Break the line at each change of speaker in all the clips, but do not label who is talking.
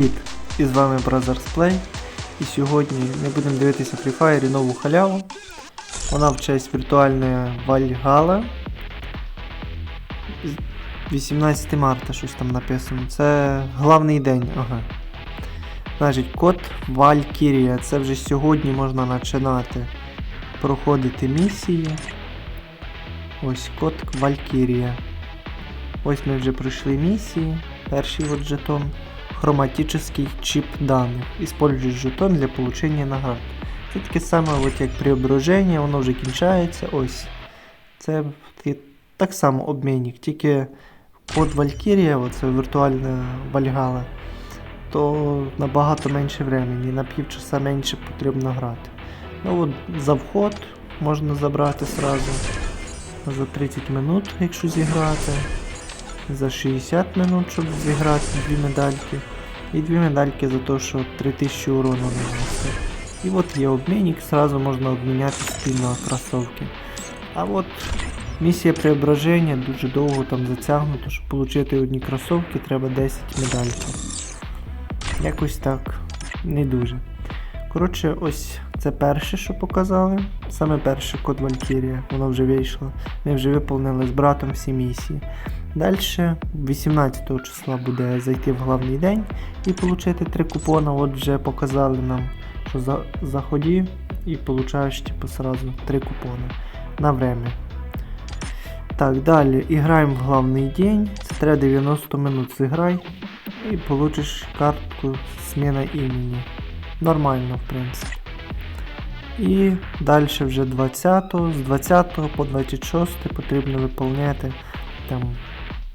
Привіт! І з вами Brothers Play. І сьогодні ми будемо дивитися Free Fire нову халяву. Вона в честь віртуальної. З- 18 марта щось там написано. Це главний день. Ага. Значить, код Valkyria. Це вже сьогодні можна починати проходити місії. Ось код Valkyria. Ось ми вже пройшли місії. Перший от жетон. Хроматический чип даних. Используй жетон для получения наград. Це таке саме, от як преображення, воно вже кінчається. Ось. Це так само обмінник, тільки код Valkyria, оце віртуальна Вальгала, то набагато менше времени, на півчаса менше потрібно грати. Ну от за вход можна забрати сразу за 30 минут, якщо зіграти за 60 минут, щоб зіграти дві медальки. І дві медальки за те, що 3000 урона нанесли. І от є обмінник, сразу можна обміняти спільно кросовки. А от місія преображення дуже довго там затягнуто, щоб отримати одні кросовки, треба 10 медальків. Якось так, не дуже. Коротше, ось це перше, що показали. Саме перше код Valkyria, воно вже вийшло. Ми вже виповнили з братом всі місії. Далі 18 числа буде зайти в главний день і отримати три купона. От вже показали нам, що за, заході і получаєш типу, сразу три купони на время. Так, далі іграємо в главний день. Це треба 90 минут зіграй і получиш картку зміна імені. Нормально, в принципі. І далі вже 20 з 20 по 26 потрібно виповняти там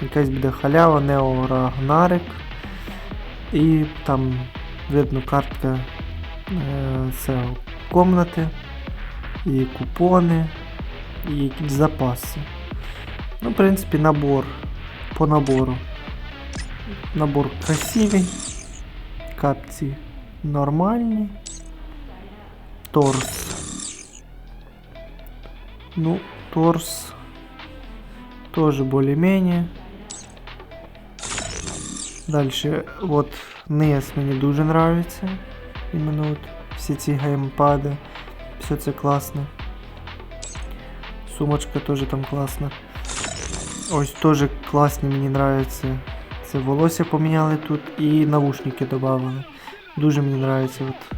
якась буде халява, Нео Рагнарик. І там видно картка е, це комнати, і купони, і якісь запаси. Ну, в принципі, набор по набору. Набор красивий, капці нормальні. Торс. Ну, торс тоже более-менее. Дальше, вот низ мені дуже нравится. Іменно от всі ці геймпади. Все це класно. Сумочка теж там класна. Ось теж класні мені нравится. Це волосся поміняли тут і навушники додали. Дуже мені от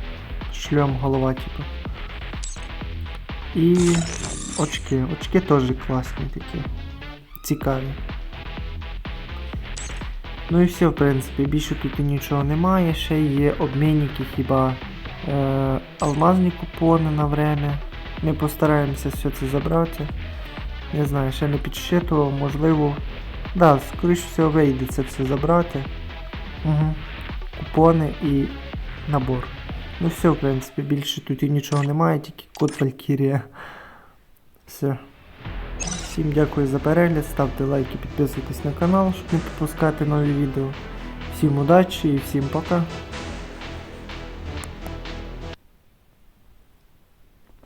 шлем голова, типу. І очки. Очки теж класні такі цікаві. Ну і все, в принципі, більше тут і нічого немає. Ще є обмінники, хіба е, алмазні купони на время. Ми постараємося все це забрати. Не знаю, ще не підсчитував, можливо. Да, скоріш всього вийде це все забрати. Угу. Купони і набор. Ну все, в принципі, більше тут і нічого немає, тільки код Валькірія. Все. Всім дякую за перегляд, ставте лайки, підписуйтесь на канал, щоб не пропускати нові відео. Всім удачі і всім пока.